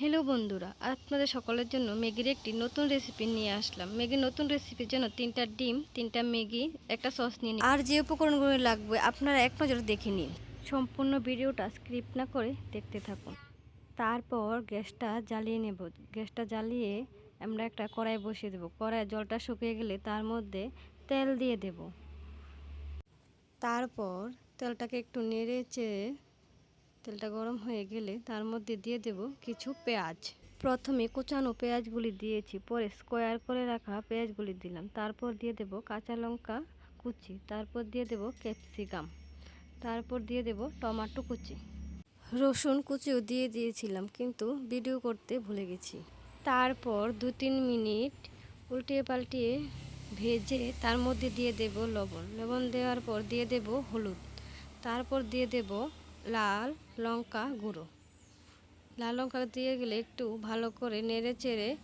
Hello বন্ধুরা আপনাদের সকলের জন্য ম্যাগির একটি নতুন রেসিপি নিয়ে আসলাম। ম্যাগির নতুন রেসিপির জন্য তিনটা ডিম তিনটা ম্যাগি একটা সস নিয়ে নিন। আর যে উপকরণগুলো লাগবে আপনারা এক নজরে দেখে নিন। সম্পূর্ণ ভিডিওটা স্ক্রিপ্ট না করে দেখতে থাকুন। তারপর গ্যাসটা জ্বালিয়ে নেব। গ্যাসটা জ্বালিয়ে আমরা একটা কড়াই বসিয়ে দেবো। কড়াই জলটা শুকিয়ে গেলে তার মধ্যে তেল দিয়ে দেব। তারপর তেলটাকে একটু নেড়ে চেড়ে তেলটা গরম হয়ে গেলে তার মধ্যে দিয়ে দেব কিছু পেঁয়াজ। প্রথমে কোচানো পেঁয়াজগুলি দিয়েছি, পরে স্কোয়ার করে রাখা পেঁয়াজগুলি দিলাম। তারপর দিয়ে দেব কাঁচা লঙ্কা কুচি, তারপর দিয়ে দেব ক্যাপসিকাম, তারপর দিয়ে দেব টমাটো কুচি। রসুন কুচিও দিয়ে দিয়েছিলাম, কিন্তু ভিডিও করতে ভুলে গেছি। তারপর দু তিন মিনিট উল্টিয়ে পাল্টিয়ে ভেজে তার মধ্যে দিয়ে দেব লবণ। লবণ দেওয়ার পর দিয়ে দেব হলুদ। তারপর দিয়ে দেব লাল লঙ্কা গুঁড়ো। লাল লঙ্কা দিয়ে গেলে একটু ভালো করে নেড়ে চেড়ে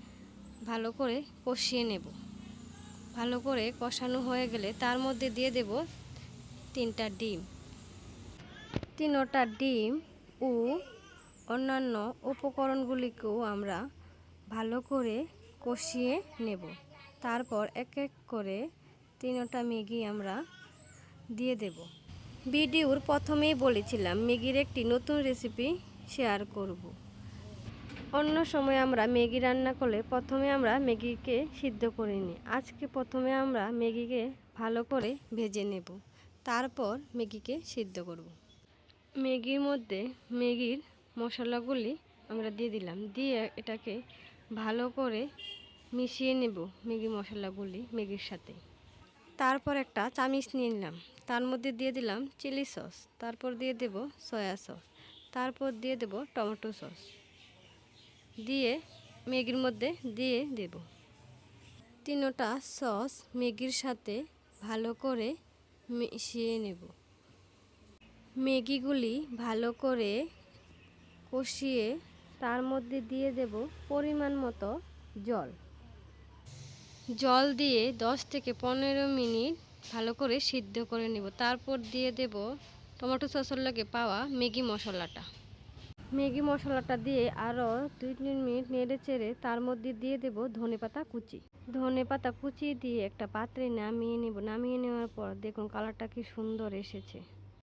ভালো করে কষিয়ে নেব। ভালো করে কষানো হয়ে গেলে তার মধ্যে দিয়ে দেব তিনটা ডিম। তিনটা ডিম ও অন্যান্য উপকরণগুলিকেও আমরা ভালো করে কষিয়ে নেব। তারপর এক এক করে তিনটা ম্যাগি আমরা দিয়ে দেব। ভিডিওর প্রথমেই বলেছিলাম, ম্যাগির একটি নতুন রেসিপি শেয়ার করব। অন্য সময় আমরা ম্যাগি রান্না করলে প্রথমে আমরা ম্যাগিকে সিদ্ধ করে নিই। আজকে প্রথমে আমরা ম্যাগিকে ভালো করে ভেজে নেব। তারপর ম্যাগিকে সিদ্ধ করব। ম্যাগির মধ্যে ম্যাগির মশলাগুলি আমরা দিয়ে দিলাম। দিয়ে এটাকে ভালো করে মিশিয়ে নেব ম্যাগি মশলাগুলি ম্যাগির সাথে। তারপর একটা চামিচ নিয়ে নিলাম। তার মধ্যে দিয়ে দিলাম চিলি সস, তারপর দিয়ে দেব সয়া সস, তারপর দিয়ে দেব টমেটো সস। দিয়ে ম্যাগির মধ্যে দিয়ে দেব তিনোটা সস ম্যাগির সাথে ভালো করে মিশিয়ে নেব। ম্যাগিগুলি ভালো করে কষিয়ে তার মধ্যে দিয়ে দেব পরিমাণ মতো জল। জল দিয়ে 10 থেকে পনেরো মিনিট ভালো করে সিদ্ধ করে নেব। তারপর দিয়ে দেব টমেটো সসের লাগে পাওয়া ম্যাগি মশলাটা। ম্যাগি মশলাটা দিয়ে আরও দুই তিন মিনিট নেড়ে চেড়ে তার মধ্যে দিয়ে দেব ধনে পাতা কুচি। ধনে পাতা কুচি দিয়ে একটা পাত্রে নামিয়ে নেব। নামিয়ে নেওয়ার পর দেখুন কালারটা কি সুন্দর এসেছে।